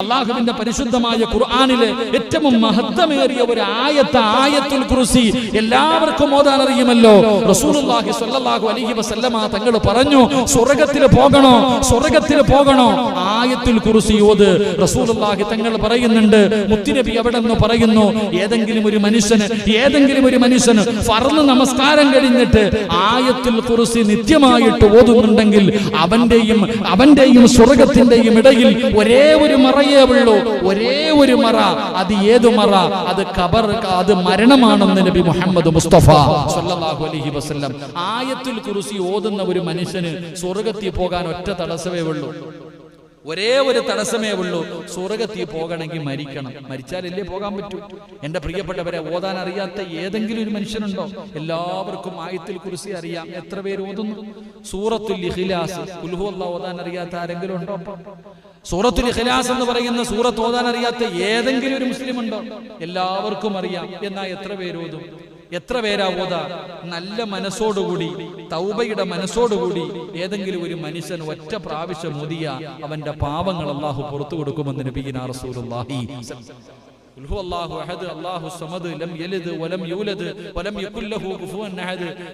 അള്ളാഹുവിന്റെ പരിശുദ്ധമായ ഖുർആാനിലെ ഏറ്റവും മഹത്വമേറിയ ഒരു ആയത്ത് ആയത്തുൽ കുറിസി എല്ലാവർക്കും ഓതാൻ അറിയുമല്ലോ. റസൂലുള്ളാഹി സ്വല്ലല്ലാഹു അലൈഹി വസല്ലമ തങ്ങൾ പറഞ്ഞു സ്വർഗത്തിൽ പോകണോ? സ്വർഗത്തിൽ പോകണോ? ആയത്തുൽ കുറിസി ഓത്. റസൂലുള്ളാഹി തങ്ങൾ പറയുന്നുണ്ട് മുത്തുനബി അവിടെ നിന്ന് പറയുന്നു ഏതെങ്കിലും ഒരു മനുഷ്യന് ഏതെങ്കിലും ഒരു മനുഷ്യന് ഫർൾ നമസ്കാരം കഴിഞ്ഞിട്ട് ആയത്തുൽ കുറിസി നിത്യമായിട്ട് ഓതുന്നുണ്ടെങ്കിൽ അവന്റെയും അവന്റെയും സ്വർഗത്തിന്റെയും ഇടയിൽ ഒരേ ഒരു മറയേ ഉള്ളൂ ഒരേ ഒരു മറ. അത് ഏത് മറ? അത് ഖബർ അത് മരണമാണെന്ന് നബി മുഹമ്മദ് മുസ്തഫ സല്ലല്ലാഹു അലൈഹി വസല്ലം. ആയത്തുൽ കുർസി ഓതുന്ന ഒരു മനുഷ്യന് സ്വർഗത്തിൽ പോകാൻ ഒറ്റ തടസ്സമേ ഉള്ളൂ. ഒരേ ഒരു തടസ്സമേ ഉള്ളൂ. സ്വർഗത്തിൽ പോകണമെങ്കിൽ മരിക്കണം. മരിച്ചാലല്ലേ പോകാൻ പറ്റൂ? എന്റെ പ്രിയപ്പെട്ടവരെ ഓതാൻ അറിയാത്ത ഏതെങ്കിലും ഒരു മനുഷ്യനുണ്ടോ? എല്ലാവർക്കും ആയത്തിൽ കുറിച്ച് അറിയാം. എത്ര പേര് ഓതുന്നു? സൂറത്തുൽ ഇഖ്ലാസ്. കുൽഹു അല്ലാഹ് ഓതാൻ അറിയാത്ത ആരെങ്കിലും ഉണ്ടോ? സൂറത്തുൽ ഇഖ്ലാസ് എന്ന് പറയുന്ന സൂറത്ത് ഓതാൻ അറിയാത്ത ഏതെങ്കിലും ഒരു മുസ്ലിം ഉണ്ടോ എല്ലാവർക്കും അറിയാം. എന്നാ എത്ര പേര് ഓതും? എത്ര പേരാ ഓത നല്ല മനസ്സോടുകൂടി തൗബയുടെ മനസ്സോടുകൂടി ഏതെങ്കിലും ഒരു മനുഷ്യൻ ഒറ്റ പ്രാവശ്യം മുതിയ അവന്റെ പാപങ്ങൾ അള്ളാഹു പുറത്തു കൊടുക്കുമെന്ന് നബീന റസൂലുള്ളാഹി.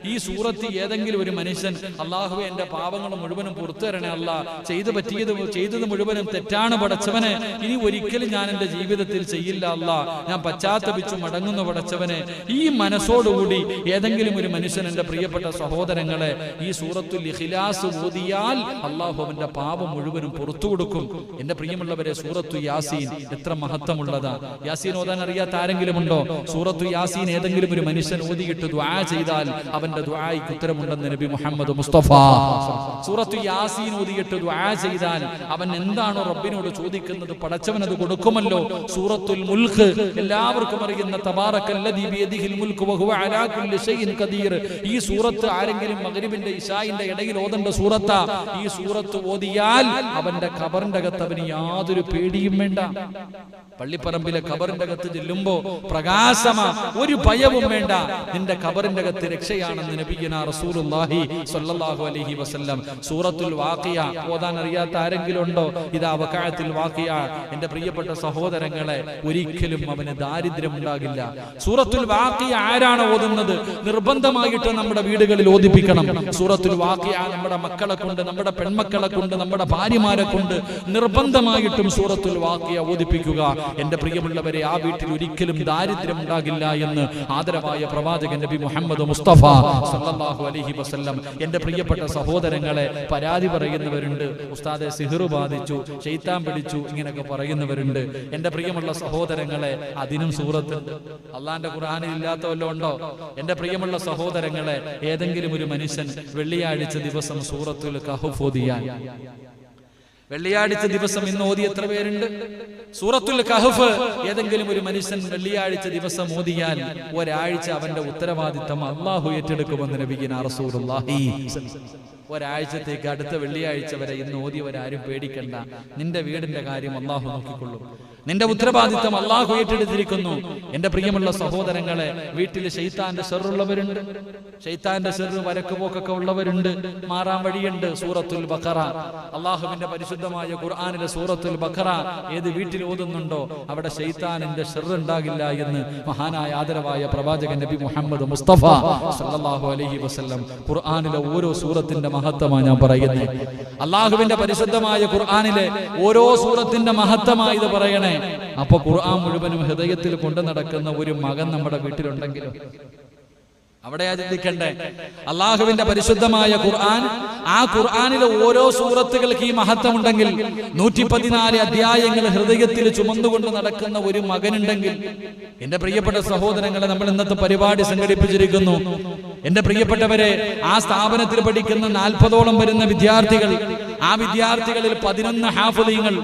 ഈ സൂറത്ത് ഏതെങ്കിലും ഒരു മനുഷ്യൻ അള്ളാഹു എന്റെ പാവങ്ങൾ മുഴുവനും പുറത്തു അല്ല. ചെയ്തു പറ്റിയത് ചെയ്തത് മുഴുവനും തെറ്റാണ് പടച്ചവനെ. ഇനി ഒരിക്കലും ഞാൻ എന്റെ ജീവിതത്തിൽ ചെയ്യില്ല അല്ല. ഞാൻ പശ്ചാത്തപിച്ചു മടങ്ങുന്ന പടച്ചവനെ. ഈ മനസ്സോടുകൂടി ഏതെങ്കിലും ഒരു മനുഷ്യൻ എന്റെ പ്രിയപ്പെട്ട സഹോദരങ്ങളെ ഈ സൂറത്തുൽ ഇഖ്ലാസ് ഓതിയാൽ അള്ളാഹു അവന്റെ പാപം മുഴുവനും പുറത്തു കൊടുക്കും. എന്റെ പ്രിയമുള്ളവരെ സൂറത്തു യാസീൻ എത്ര മഹത്വമുള്ളതാ യാസീൻ ഓതാൻ അറിയാത്ത ആരെങ്കിലും ഉണ്ടോ സൂറത്തു യാസീൻ ഏതെങ്കിലും ഒരു മനുഷ്യൻ ഓതിയിട്ട് ദ്വാ ചെയ്താൽ അവന്റെ ദ്വായ്ക്ക് ഉത്തരമുണ്ടെന്ന് നബി മുഹമ്മദ് മുസ്തഫ സൂറത്തു യാസീൻ ഓതിയിട്ട് ദ്വാ ചെയ്താൽ അവൻ എന്താണോ റബ്ബിനോട് ചോദിക്കുന്നത് പടച്ചവൻ അത് കൊടുക്കുമല്ലോ. സൂറത്തുൽ മുൽഖ് എല്ലാവർക്കും അറിയുന്ന തബാറക്കല്ലദീ ബിയദിഹിൽ മുൽക്ക് വഹുവ അലാ കുല്ലി ഷൈഇൻ ഖദീർ. ഈ സൂറത്ത് ആരെങ്കിലും മഗ്രിബിന്റെ ഇശായിന്റെ ഇടയിൽ ഓതണ്ട സൂറത്ത? ഈ സൂറത്ത് ഓതിയാൽ അവന്റെ ഖബറിന്റെ അകത്ത് അവന് യാതൊരു പേടിയും വേണ്ട. പള്ളിപ്പറമ്പിലെ ഖബറിന്റെ അകത്ത് ചെല്ലുമ്പോ പ്രകാശമാ ഒരു ഭയവും വേണ്ട. നിന്റെ ഖബറിന്റെ അകത്ത് രക്ഷയാണെന്ന് നബിയന റസൂലുള്ളാഹി സ്വല്ലല്ലാഹു അലൈഹി വസല്ലം സൂറത്തുൽ വാഖിയ. ഓതാൻ അറിയാത്ത ആരെങ്കിലും ഉണ്ടോ? ഇതാ വഖഅത്തുൽ വാഖിയ. എന്റെ പ്രിയപ്പെട്ട സഹോദരങ്ങളെ ഒരിക്കലും അവന് ദാരിദ്ര്യം ഉണ്ടാകില്ല സൂറത്തുൽ വാഖിയ ആരാണ് ഓതുന്നത്? നിർബന്ധമായിട്ട് നമ്മുടെ വീടുകളിൽ ഓതിപ്പിക്കണം. സൂറത്തുൽ വാഖിയ നമ്മുടെ മക്കളെ കൊണ്ട് നമ്മുടെ പെൺമക്കളെ കൊണ്ട് നമ്മുടെ ഭാര്യമാരെ കൊണ്ട് നിർബന്ധമായിട്ടും സൂറത്തുൽ വാഖിയ ഓദിപ്പിക്കുക എന്റെ പ്രിയമുള്ളവരെ ആ വീട്ടിൽ ഒരിക്കലും ദാരിദ്ര്യം ഉണ്ടാകില്ല എന്ന് ആദരവായ പ്രവാചകൻ നബി മുഹമ്മദ് മുസ്തഫ സല്ലല്ലാഹു അലൈഹി വസല്ലം. എന്റെ പ്രിയപ്പെട്ട സഹോദരങ്ങളെ പരാതി പറയുന്നവരുണ്ട്. ഉസ്താദെ സിഹിറു ബാധിച്ചു ഷെയ്ത്താൻ പിടിച്ചു ഇങ്ങനെയൊക്കെ പറയുന്നവരുണ്ട്. എന്റെ പ്രിയമുള്ള സഹോദരങ്ങളെ അതിനും സൂറത്തുണ്ട്. അള്ളാന്റെ ഖുർആനിൽ ഇല്ലാത്ത വല്ലതും ഉണ്ടോ? എന്റെ പ്രിയമുള്ള സഹോദരങ്ങളെ ഏതെങ്കിലും ഒരു മനുഷ്യൻ വെള്ളിയാഴ്ച ദിവസം സൂറത്തുൽ കഹഫ് ഓതിയാൽ വെള്ളിയാഴ്ച ദിവസം ഇന്ന് ഓതി എത്ര പേരുണ്ട്? സൂറത്തുൽ കഹഫ് ഏതെങ്കിലും ഒരു മനുഷ്യൻ വെള്ളിയാഴ്ച ദിവസം ഓതിയാൽ ഒരാഴ്ച അവന്റെ ഉത്തരവാദിത്തം അള്ളാഹു ഏറ്റെടുക്കുമെന്ന് നബിഗിന റസൂലുള്ളാഹി ഒരാഴ്ചത്തേക്ക് അടുത്ത വെള്ളിയാഴ്ച വരെ ഇന്ന് ഓതിയവരാരും പേടിക്കണ്ട. നിന്റെ വീടിന്റെ കാര്യം അള്ളാഹു നോക്കിക്കൊള്ളും. നിന്റെ ഉത്തരവാദിത്തം അള്ളാഹു ഏറ്റെടുത്തിരിക്കുന്നു. എന്റെ പ്രിയമുള്ള സഹോദരങ്ങളെ വീട്ടിൽ ഷെയ്ത്താന്റെ ഷെറുള്ളവരുണ്ട്. ഷെയ്ത്താന്റെ ഷെറ് വരക്കുപോക്കൊക്കെ ഉള്ളവരുണ്ട്. മാറാൻ വഴിയുണ്ട് സൂറത്തുൽ ബഖറ. അള്ളാഹുവിന്റെ പരിശുദ്ധമായ ഖുർആാനിലെ സൂറത്തുൽ ബഖറ ഏത് വീട്ടിൽ ഓതുന്നുണ്ടോ അവിടെ ഷെയ്ത്താനിന്റെ ഷെറുണ്ടാകില്ല എന്ന് മഹാനായ ആദരവായ പ്രവാചകൻ നബി മുഹമ്മദ് മുസ്തഫ സല്ലല്ലാഹു അലഹി വസല്ലം ഖുർആാനിലെ ഓരോ സൂറത്തിന്റെ മഹത്വമാണ് ഞാൻ പറയുന്നത്. അള്ളാഹുവിന്റെ പരിശുദ്ധമായ ഖുർആാനിലെ ഓരോ സൂറത്തിന്റെ മഹത്വമായി ഇത് പറയണേ. അപ്പൊ ഖുർആൻ മുഴുവനും ഹൃദയത്തിൽ കൊണ്ടു നടക്കുന്ന ഒരു മകൻ നമ്മുടെ വീട്ടിലുണ്ടെങ്കിലും? അവിടെ ചിന്തിക്കണ്ടേ അള്ളാഹുവിന്റെ പരിശുദ്ധമായ ഖുർആൻ ആ ഖുർആാനിലെ ഓരോ സൂറത്തുകൾക്ക് ഈ മഹത്വം ഉണ്ടെങ്കിൽ നൂറ്റി പതിനാല് അധ്യായങ്ങൾ ഹൃദയത്തിൽ ചുമന്നുകൊണ്ട് നടക്കുന്ന ഒരു മകനുണ്ടെങ്കിൽ എന്റെ പ്രിയപ്പെട്ട സഹോദരങ്ങളെ നമ്മൾ ഇന്നത്തെ പരിപാടി സംഘടിപ്പിച്ചിരിക്കുന്നു. എന്റെ പ്രിയപ്പെട്ടവരെ ആ സ്ഥാപനത്തിൽ പഠിക്കുന്ന നാൽപ്പതോളം വരുന്ന വിദ്യാർത്ഥികൾ ആ വിദ്യാർത്ഥികളിൽ പതിനൊന്ന് ഹാഫുദീങ്ങൾ.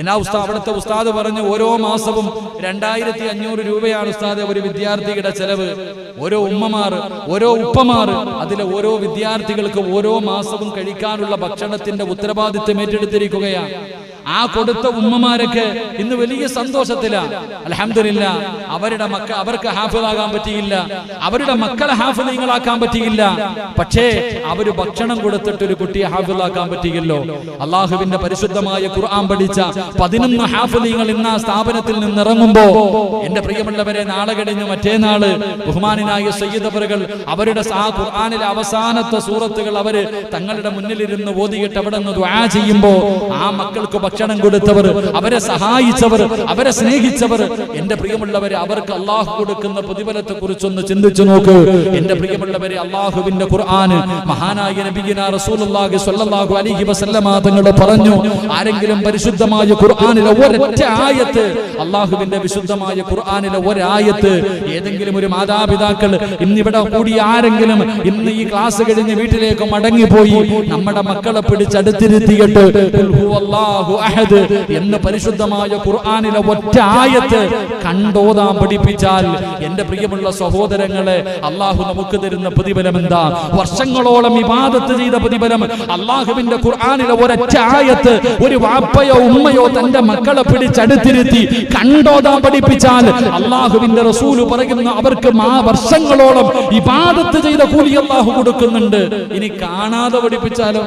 എന്നാ ഉസ്താദ് അവിടുത്തെ ഉസ്താദ് പറഞ്ഞു ഓരോ മാസവും രണ്ടായിരത്തി അഞ്ഞൂറ് രൂപയാണ് ഉസ്താദ് ഒരു വിദ്യാർത്ഥിയുടെ ചെലവ്. ഓരോ ഉമ്മമാർ ഓരോ ഉപ്പമാർ അതിലെ ഓരോ വിദ്യാർത്ഥികൾക്ക് ഓരോ മാസവും കഴിക്കാനുള്ള ഭക്ഷണത്തിന്റെ ഉത്തരവാദിത്വം ഏറ്റെടുത്തിരിക്കുകയാണ്. ആ കൊടുത്ത ഉമ്മമാരൊക്കെ ഇന്ന് വലിയ സന്തോഷത്തിലാണ് അലഹമില്ല അവരുടെ മക്ക അവർക്ക് ഹാഫിളാകാൻ പറ്റിയില്ല. അവരുടെ മക്കളെ ഹാഫിളീങ്ങളാക്കാൻ പറ്റിയില്ല. പക്ഷേ അവർ ഭക്ഷണം കൊടുത്തിട്ട് ഒരു കുട്ടിയെ ഹാഫിളാക്കാൻ പറ്റിയല്ലോ. അള്ളാഹുവിന്റെ പരിശുദ്ധമായ ഖുർആൻ പഠിച്ച പതിനൊന്ന് ഹാഫിളീങ്ങൾ ഇന്ന് ആ സ്ഥാപനത്തിൽ നിന്ന് ഇറങ്ങുമ്പോ എന്റെ പ്രിയമുള്ളവരെ നാളെ കഴിഞ്ഞ് മറ്റേ നാൾ ബഹുമാനായ സയ്യിദവറുകൾ അവരുടെ ആ ഖുർആാനിലെ അവസാനത്തെ സൂറത്തുകൾ അവർ തങ്ങളുടെ മുന്നിലിരുന്ന് ഓതിയിട്ട് അവിടെ നിന്ന് ദ്വാ ചെയ്യുമ്പോ ആ മക്കൾക്ക് ഭക്ഷണം കൊടുത്തവർ അവരെ സഹായിച്ചവർ അവരെ സ്നേഹിച്ചവർ എന്റെ പ്രിയമുള്ളവരെ അവർക്ക് അള്ളാഹു കൊടുക്കുന്ന പ്രതിഫലത്തെ കുറിച്ചൊന്ന് ചിന്തിച്ചു നോക്ക്. എന്റെ പ്രിയമുള്ളവരെ അള്ളാഹുവിന്റെ ഖുർആാന് മഹാനായ നബിയിന റസൂലുള്ളാഹി സ്വല്ലല്ലാഹു അലൈഹി വസല്ലമ തങ്ങൾ പറഞ്ഞു ആരെങ്കിലും പരിശുദ്ധമായ ഖുർആനിലെ ഒരൊറ്റ ആയത്ത് അള്ളാഹുവിന്റെ വിശുദ്ധമായ ഖുർആനിലെ ഒരായത്ത് ഏതെങ്കിലും ഒരു മാതാപിതാക്കൾ ഇന്നിവിടെ കൂടി ആരെങ്കിലും ഇന്ന് ഈ ക്ലാസ് കഴിഞ്ഞ് വീട്ടിലേക്ക് മടങ്ങിപ്പോയി നമ്മുടെ മക്കളെ പിടിച്ചടുത്തിരുത്തിയിട്ട് എന്ന് പരിശുദ്ധമായ ഖുർആാനിലെ ഒറ്റ ആയത്ത് കണ്ടോതാൻ പഠിപ്പിച്ചാൽ എന്റെ പ്രിയമുള്ള സഹോദരങ്ങളെ അള്ളാഹു നമുക്ക് തരുന്ന പ്രതിഫലം എന്താ? വർഷങ്ങളോളം ഇബാദത്ത് ചെയ്ത പ്രതിഫലം അള്ളാഹുവിന്റെ ഖുർആാനിലെ ഒരൊറ്റ ആയത്ത് ഒരു വാപ്പയോ ഉമ്മയോ തന്റെ മക്കളെ പിടിച്ചടുത്തിരുത്തി കണ്ടോതാൻ പഠിപ്പിച്ചാൽ അള്ളാഹുവിന്റെ റസൂൽ പറയുന്ന അവർക്ക് മാ വർഷങ്ങളോളം ഇബാദത്ത് ചെയ്ത കൂലി അള്ളാഹു കൊടുക്കുന്നുണ്ട്. ഇനി കാണാതെ പഠിപ്പിച്ചാലോ?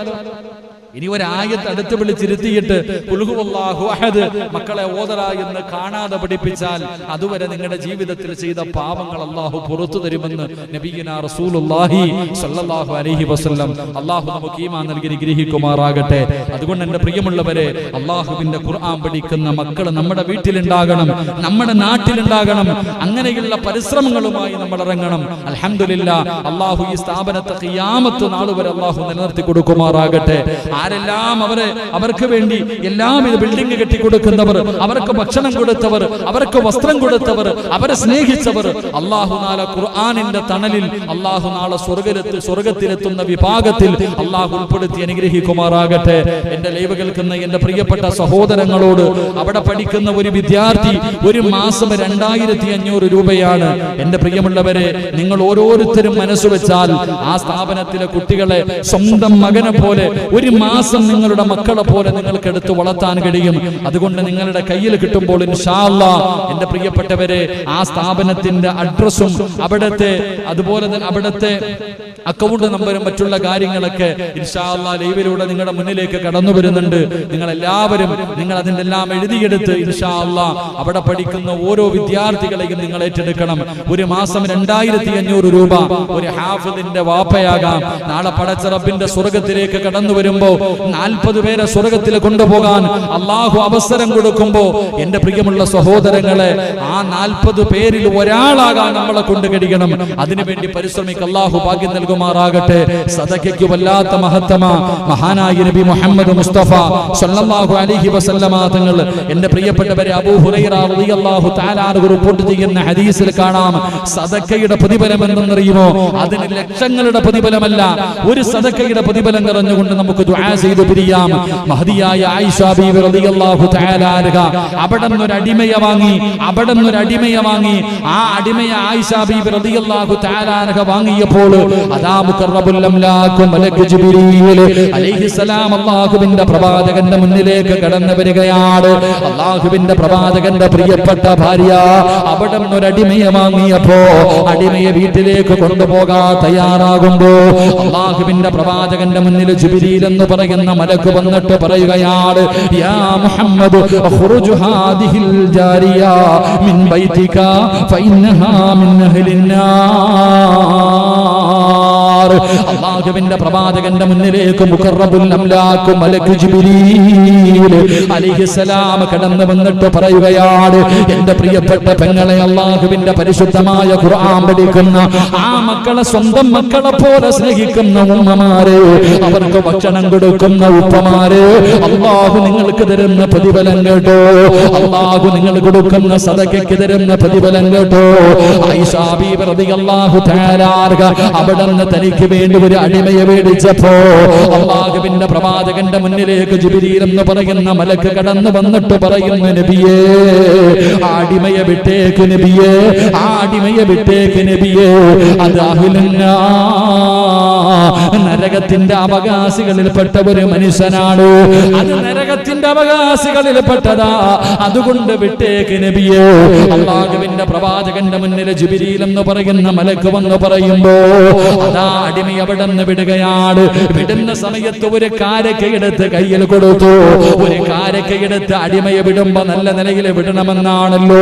ഇനി ഒരായത്ത് അടുത്ത് വിളിച്ചിരുത്തിയിട്ട് അഹദ് മക്കളെ ഓതറ എന്ന് കാണാതെ പഠിപ്പിച്ചാൽ അതുവരെ നിങ്ങളുടെ ജീവിതത്തിൽ ചെയ്ത പാപങ്ങൾ അള്ളാഹു പുറത്തു തരുമെന്ന് നബീന സ്വല്ലല്ലാഹു അലൈഹി വസല്ലം അള്ളാഹു നമുക്ക് ഈമാൻ നൽകി ഗ്രഹിക്കുമാറാകട്ടെ അതുകൊണ്ട് എന്റെ പ്രിയമുള്ളവരെ അള്ളാഹുവിന്റെ ഖുർആൻ പഠിക്കുന്ന മക്കൾ നമ്മുടെ വീട്ടിലുണ്ടാകണം നമ്മുടെ നാട്ടിലുണ്ടാകണം അങ്ങനെയുള്ള പരിശ്രമങ്ങളുമായി നമ്മൾ ഇറങ്ങണം. അലഹമില്ല അള്ളാഹു ഈ സ്ഥാപനത്തെ ഖിയാമത്ത് നാൾ വരെ അള്ളാഹു നിലനിർത്തി കൊടുക്കുമാറാകട്ടെ. ആരെല്ലാം അവരെ അവർക്ക് വേണ്ടി എല്ലാം ഇത് ബിൽഡിംഗ് കെട്ടിക്കൊടുക്കുന്നവർ അവർക്ക് ഭക്ഷണം കൊടുത്തവർ അവർക്ക് വസ്ത്രം കൊടുത്തവർ അവരെ സ്നേഹിച്ചവർ അള്ളാഹു നാളെ ഖുർആാനിന്റെ തണലിൽ അള്ളാഹു നാളെ സ്വർഗത്തിൽ സ്വർഗത്തിലെത്തുന്ന വിഭാഗത്തിൽ അള്ളാഹു ഉൾപ്പെടുത്തി അനുഗ്രഹിക്കുമാറാകട്ടെ. എന്റെ ലൈവ് കേൾക്കുന്ന എന്റെ പ്രിയപ്പെട്ട സഹോദരങ്ങളോട് അവിടെ പഠിക്കുന്ന ഒരു വിദ്യാർത്ഥി ഒരു മാസം രണ്ടായിരത്തി അഞ്ഞൂറ് രൂപയാണ്. എന്റെ പ്രിയമുള്ളവരെ നിങ്ങൾ ഓരോരുത്തരും മനസ്സുവെച്ചാൽ ആ സ്ഥാപനത്തിലെ കുട്ടികളെ സ്വന്തം മകനെ പോലെ ഒരു മാസം നിങ്ങളുടെ മക്കളെ പോലെ നിങ്ങൾക്ക് എടുത്ത് വളർത്താൻ കഴിയും. അതുകൊണ്ട് നിങ്ങളുടെ കയ്യിൽ കിട്ടുമ്പോൾ എന്റെ പ്രിയപ്പെട്ടവരെ ആ സ്ഥാപനത്തിന്റെ അഡ്രസ്സും അവിടുത്തെ അതുപോലെ തന്നെ അവിടുത്തെ അക്കൗണ്ട് നമ്പറും മറ്റുള്ള കാര്യങ്ങളൊക്കെ ഇൻഷാ അല്ലാ ലൈവിലൂടെ നിങ്ങളുടെ മുന്നിലേക്ക് കടന്നു വരുന്നുണ്ട്. നിങ്ങൾ എല്ലാവരും നിങ്ങൾ അതിന്റെ എല്ലാം എഴുതിയെടുത്ത് ഇൻഷാ അല്ലാ അവിടെ പഠിക്കുന്ന ഓരോ വിദ്യാർത്ഥികളെയും നിങ്ങൾ ഏറ്റെടുക്കണം. ഒരു മാസം രണ്ടായിരത്തി അഞ്ഞൂറ് രൂപ ഒരു ഹാഫിദിന്റെ വാപ്പയാകാം. നാളെ പടച്ച റബ്ബിന്റെ സ്വർഗത്തിലേക്ക് കടന്നു വരുമ്പോ നാൽപ്പത് പേരെ സ്വർഗത്തിൽ കൊണ്ടുപോകാൻ അള്ളാഹു അവസരം കൊടുക്കുമ്പോ എന്റെ പ്രിയമുള്ള സഹോദരങ്ങളെ ആ നാൽപ്പത് പേരിൽ ഒരാളാകാൻ നമ്മളെ കൊണ്ട് കഴിയണം. അതിനുവേണ്ടി പരിശ്രമിക്കുക അള്ളാഹു ഭാഗ്യം നൽകുമാറാകട്ടെ. സദക്കയ്ക്ക് വല്ലാത്ത മഹത്തമ. മഹാനായ നബി മുഹമ്മദ് മുസ്തഫ സല്ലല്ലാഹു അലൈഹി വസല്ലമ തങ്ങൾ എന്റെ പ്രിയപ്പെട്ടവരെ അബൂ ഹുറൈറ റളിയല്ലാഹു തആല റിപ്പോർട്ട് ചെയ്യുന്ന ഹദീസിൽ കാണാം. സദഖയുടെ പ്രതിഫലം എന്തെന്നറിയുമോ അതിന് ലക്ഷങ്ങളുടെ പ്രതിഫലമല്ല. ഒരു സദഖയുടെ പ്രതിഫലം നിറഞ്ഞുകൊണ്ട് നമുക്ക് ദുആ ചെയ്ത് പിരിയാം. മഹദിയായ ആയിഷ ബീവി റളിയല്ലാഹു തആല അൻഹ. അവിടെ നിന്നൊരു അടിമയെ വാങ്ങി അവിടെ നിന്നൊരു അടിമയെ വാങ്ങി. ആ അടിമയെ ആയിഷ ബീവി റളിയല്ലാഹു തആല അൻഹ വാങ്ങിയപ്പോൾ അല്ലാഹുവിന്റെ പ്രവാചകന്റെ മുന്നിലേക്ക് കടന്നു വരികയാണ്. അള്ളാഹുവിന്റെ പ്രവാചകന്റെ പ്രിയപ്പെട്ട ഭാര്യ അവിടെ ഒരടിമയെ വാങ്ങിയപ്പോ അടിമയെ വീട്ടിലേക്ക് കൊണ്ടുപോകാൻ തയ്യാറാകുമ്പോ അള്ളാഹുവിന്റെ പ്രവാചകന്റെ മുന്നിൽ ജിബിരിയിൽ എന്ന് പറയുന്ന മലക്ക് വന്നിട്ട് പറയുകയാണ് യാ മുഹമ്മദ് ഖുറുജ് ഹാദിഹിൽ ജാരിയ മിൻ ബൈതിക ഫഇന്നഹാ മിൻ അഹ്ലിന്നാർ അള്ളാഹുവിന്റെ പ്രവാചകന്റെ മുന്നിലേക്ക് അലൈഹിസ്സലാം കടന്നു വന്നിട്ട് പറയുകയാണ് എന്റെ പ്രിയപ്പെട്ട പെങ്ങളെ അള്ളാഹുവിന്റെ പരിശുദ്ധമായ ഖുർആൻ പഠിക്കുന്ന ആ മക്കളെ സ്വന്തം മക്കളെ പോലെ സ്നേഹിക്കുന്ന ഉമ്മമാരെ അവർക്ക് ഭക്ഷണം കൊടുക്കുന്ന ഉപ്പമാരെ അള്ളാഹു നിങ്ങൾക്ക് തരുന്ന പ്രതിഫലം കേട്ടോ അള്ളാഹു നിങ്ങൾ കൊടുക്കുന്ന സദകയ്ക്ക് തരുന്ന പ്രതിഫലം കേട്ടോ. ഐഷാ ബീവി റളിയല്ലാഹു തആല അവിടെ നിന്ന് തനിക്ക് വേണ്ടി ഒരു അടിമയെ മേടിച്ചപ്പോ അള്ളാഹുവിന്റെ പ്രവാചകന്റെ മുന്നിലേക്ക് ജിബിരിയിൽ എന്ന് പറയുന്ന മലക്ക് കടന്നു വന്നിട്ട് പറയുന്നു നബിയേ അടിമയെ വിട്ടേക്ക് നബിയേ ആടിമയെ വിട്ടേക്ക് നബിയേ അത് അഹിലന്നാ നരകത്തിന്റെ അവകാശികളിൽപ്പെട്ട ഒരു മനുഷ്യനാണ്? അത് നരകത്തിന്റെ അവകാശികളിൽപ്പെട്ടതാ. അതുകൊണ്ട് വിട്ടേക്ക് നബിയോ. അള്ളാഹുവിന്റെ പ്രവാചകന്റെ മുന്നിൽ ജുബിരിയിൽ എന്ന് പറയുന്ന മലക്ക് വന്ന് പറയുമ്പോ അതാ അടിമ അവിടെ നിന്ന് വിടുകയാണ്. വിടുന്ന സമയത്ത് ഒരു കാരക്കയെടുത്ത് കയ്യിൽ കൊടുത്തു. ഒരു കാരക്കയെടുത്ത് അടിമയെ വിടുമ്പോ നല്ല നിലയിൽ വിടണമെന്നാണല്ലോ.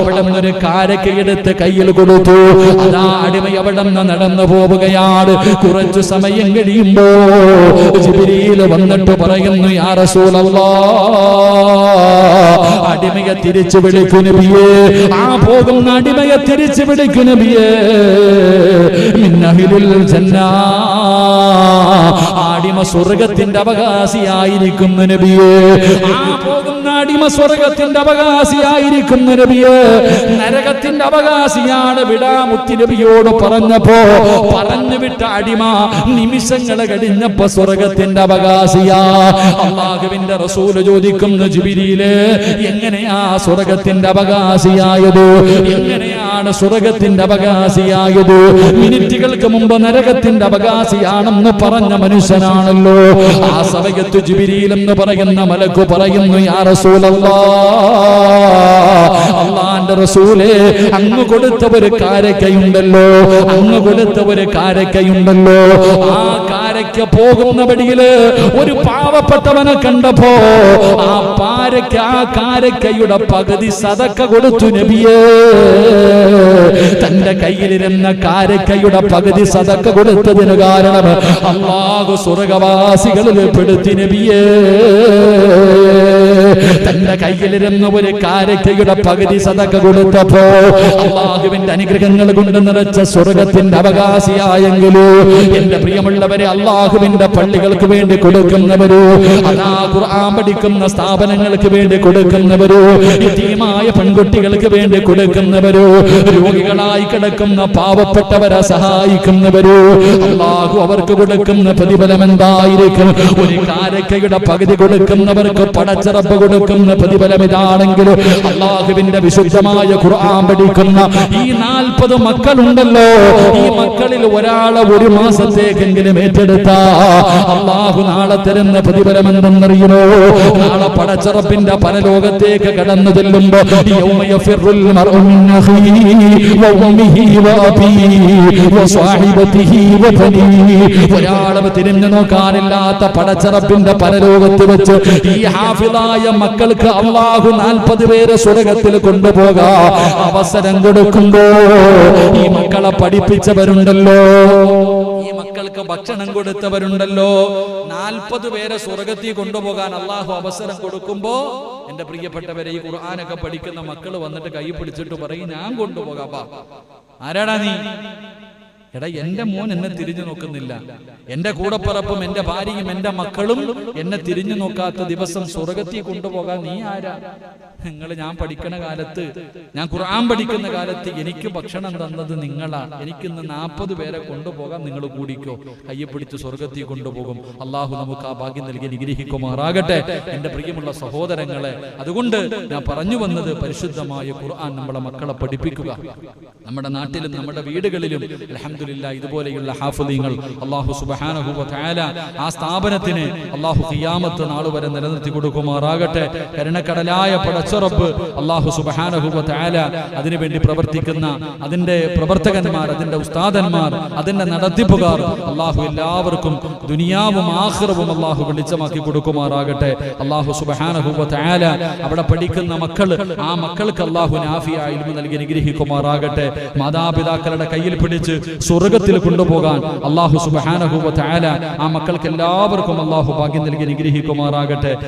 അവിടെ നിന്നൊരു കാരക്കയെടുത്ത് കയ്യിൽ കൊടുത്തു. അതാ അടിമ അവിടെ നിന്ന് നടന്നു പോവുകയാണ്. കുറച്ചു സമയം കഴിയുമ്പോ ജിബിരിയിൽ വന്നിട്ട് പറയുന്നു അടിമയെ തിരിച്ചു വിളിക്കു നബിയേ. ആ പോകുന്ന അടിമയെ തിരിച്ചു വിളിക്കു നബിയേ. മിന്നഹിലുൽ ജന്നാ. അടിമ സ്വർഗത്തിന്റെ അവകാശിയായിരിക്കുന്നു നബിയേ. ആ പോകുന്ന അടിമ സ്വർഗത്തിന്റെ അവകാശിയായിരിക്കുന്നു നബിയേ. നരകത്തിന്റെ അവകാശിയാണ് വിടാമുത്തി നബിയോട് പറഞ്ഞപ്പോ പറഞ്ഞു വിട്ട അടിമ നിമിഷങ്ങൾ കഴിഞ്ഞപ്പോ സ്വർഗത്തിന്റെ അവകാശിയാ. അള്ളാഹുവിന്റെ റസൂൽ ചോദിക്കുന്നു ജിബിരിയിൽ എങ്ങനെയാ സ്വർഗത്തിന്റെ അവകാശിയായത്? എങ്ങനെയാണ് സ്വർഗത്തിന്റെ അവകാശിയായത്. മിനിറ്റുകൾക്ക് മുമ്പ് നരകത്തിന്റെ അവകാശിയാണെന്ന് പറഞ്ഞ മനുഷ്യനാണല്ലോ. ആ സമയത്ത് ജുബിരിയിൽ എന്ന് പറയുന്ന മലക്ക് പറയുന്നു യാ അള്ളാന്റെ റസൂലേ അങ്ങ് കൊടുത്ത ഒരു കാരക്കയുണ്ടല്ലോ അങ്ങ് കൊടുത്ത ഒരു കാരക്കയുണ്ടല്ലോ. ആ കാരക്ക പോകുന്ന വഴിയിൽ ഒരു പാവപ്പെട്ടവനെ കണ്ടപ്പോ ആ പാരക്ക ആ കാരക്കയുടെ പകുതി സതക്ക കൊടുത്തു നബിയേ. തന്റെ കയ്യിലിരുന്ന കാരക്കയുടെ പകുതി സതക്ക കൊടുത്തതിന് കാരണം അള്ളാഹു സ്വർഗവാസികളിൽ പെടുത്തി നബിയേ. തന്റെ കയ്യിലിരുന്ന ഒരു കാരക്കയുടെ പകുതി സതക്ക കൊടുത്തപ്പോ അള്ളാഹുവിന്റെ അനുഗ്രഹങ്ങൾ കൊണ്ട് നിറച്ച സ്വർഗത്തിന്റെ അവകാശിയായെങ്കിലോ എന്റെ പ്രിയമുള്ളവരെ അള്ളാഹുവിന്റെ പള്ളികൾക്ക് വേണ്ടി കൊടുക്കുന്നവരോ ഖുർആൻ പഠിക്കുന്ന സ്ഥാപനങ്ങൾക്ക് വേണ്ടി കൊടുക്കുന്നവരോ യതീമായ പെൺകുട്ടികൾക്ക് വേണ്ടി കൊടുക്കുന്നവരോ രോഗികളായി കിടക്കുന്ന പാവപ്പെട്ടവരെ സഹായിക്കുന്നവരോ? അള്ളാഹു അവർക്ക് കൊടുക്കുന്ന പ്രതിഫലം എന്തായിരിക്കും ഒരു കാരക്കയുടെ പകുതി കൊടുക്കുന്നവർക്ക് പടച്ചിറപ്പ് കൊടുക്കുന്ന പ്രതിഫലം ഇതാണെങ്കിൽ അള്ളാഹുവിന്റെ വിശുദ്ധമായ ഖുർആൻ പഠിക്കുന്ന ഈ നാൽപ്പത് മക്കളുണ്ടല്ലോ. ഈ മക്കളിൽ ഒരാളെ ഒരു മാസത്തേക്കെങ്കിലും ഏറ്റെടുത്ത അള്ളാഹു നാളെ തരുന്ന പ്രതിഫലം എന്തെന്നറിയുമോ? നാളെ പടച്ചിറപ്പിന്റെ പരലോകത്തേക്ക് കടന്നു ചെല്ലുമ്പോ ഒരാളെ തിരിഞ്ഞു നോക്കാനില്ലാത്ത പടച്ചിറപ്പിന്റെ പരലോകത്ത് വെച്ച് ഈ ഹാഫിളായ മക്കൾക്ക് അള്ളാഹു നാൽപ്പത് പേരെ സ്വർഗത്തിൽ കൊണ്ടുപോകാ അവസരം കൊടുക്കുമ്പോ ഈ മക്കളെ പഠിപ്പിച്ചവരുണ്ടല്ലോ ഈ മക്കൾക്ക് ഭക്ഷണം കൊടുത്തവരുണ്ടല്ലോ നാൽപ്പത് പേരെ സ്വർഗത്തിൽ കൊണ്ടുപോകാൻ അള്ളാഹു അവസരം കൊടുക്കുമ്പോ എന്റെ പ്രിയപ്പെട്ടവരെ ഈ ഖുർആാനൊക്കെ പഠിക്കുന്ന മക്കൾ വന്നിട്ട് കൈ പിടിച്ചിട്ട് പറയും ഞാൻ കൊണ്ടുപോകാം. ആരാടാ നീ? എടാ എന്റെ മോൻ എന്നെ തിരിഞ്ഞു നോക്കുന്നില്ല. എന്റെ കൂടപ്പിറപ്പും എന്റെ ഭാര്യയും എന്റെ മക്കളും എന്നെ തിരിഞ്ഞു നോക്കാത്ത ദിവസം സ്വർഗത്തിൽ കൊണ്ടുപോകാൻ നീ ആരാ? നിങ്ങൾ ഞാൻ പഠിക്കണ കാലത്ത് ഞാൻ ഖുർആൻ പഠിക്കുന്ന കാലത്ത് എനിക്ക് ഭക്ഷണം തന്നത് നിങ്ങളാ. എനിക്കിന്ന് നാൽപ്പത് പേരെ കൊണ്ടുപോകാൻ നിങ്ങൾ കൂടിക്കോ. കയ്യെ പിടിച്ച് സ്വർഗത്തിൽ കൊണ്ടുപോകും. അള്ളാഹു നമുക്ക് ആ ഭാഗ്യം നൽകി അനുഗ്രഹിക്കുമാറാകട്ടെ. എന്റെ പ്രിയമുള്ള സഹോദരങ്ങളെ അതുകൊണ്ട് ഞാൻ പറഞ്ഞു വന്നത് പരിശുദ്ധമായ ഖുർആൻ നമ്മളെ മക്കളെ പഠിപ്പിക്കുക. നമ്മുടെ നാട്ടിലും നമ്മുടെ വീടുകളിലും അലഹമില്ല ഇതുപോലെയുള്ള ഹാഫുദീങ്ങൾ അള്ളാഹു തആല ആ സ്ഥാപനത്തിന് അള്ളാഹു ഖിയാമത്ത് നാൾ വരെ നിലനിർത്തി കൊടുക്കുമാറാകട്ടെ. കരുണക്കടലായ പടച്ചുറപ്പ് അള്ളാഹു സുബാനഹു തആല അതിനുവേണ്ടി പ്രവർത്തിക്കുന്ന അതിന്റെ പ്രവർത്തകന്മാർ അതിന്റെ ഉസ്താദന്മാർ അതിന്റെ നടത്തിപ്പുകാർ അള്ളാഹു എല്ലാവർക്കും ദുനിയാവും ആഹ്റവും അള്ളാഹു വെളിച്ചമാക്കി കൊടുക്കുമാറാകട്ടെ. അള്ളാഹു സുബാനഹു തആല അവിടെ പഠിക്കുന്ന മക്കൾ ആ മക്കൾക്ക് അള്ളാഹു നാഫിയ നൽകി അനുഗ്രഹിക്കുമാറാകട്ടെ. മാതാപിതാക്കളുടെ കയ്യിൽ പിടിച്ച് സ്വർഗത്തിൽ കൊണ്ടുപോകാൻ അള്ളാഹു സുബാനഹു തആല ആ മക്കൾക്ക് എല്ലാവർക്കും അള്ളാഹു ഭാഗ്യം നൽകി അനുഗ്രഹിക്കുമാറാകട്ടെ.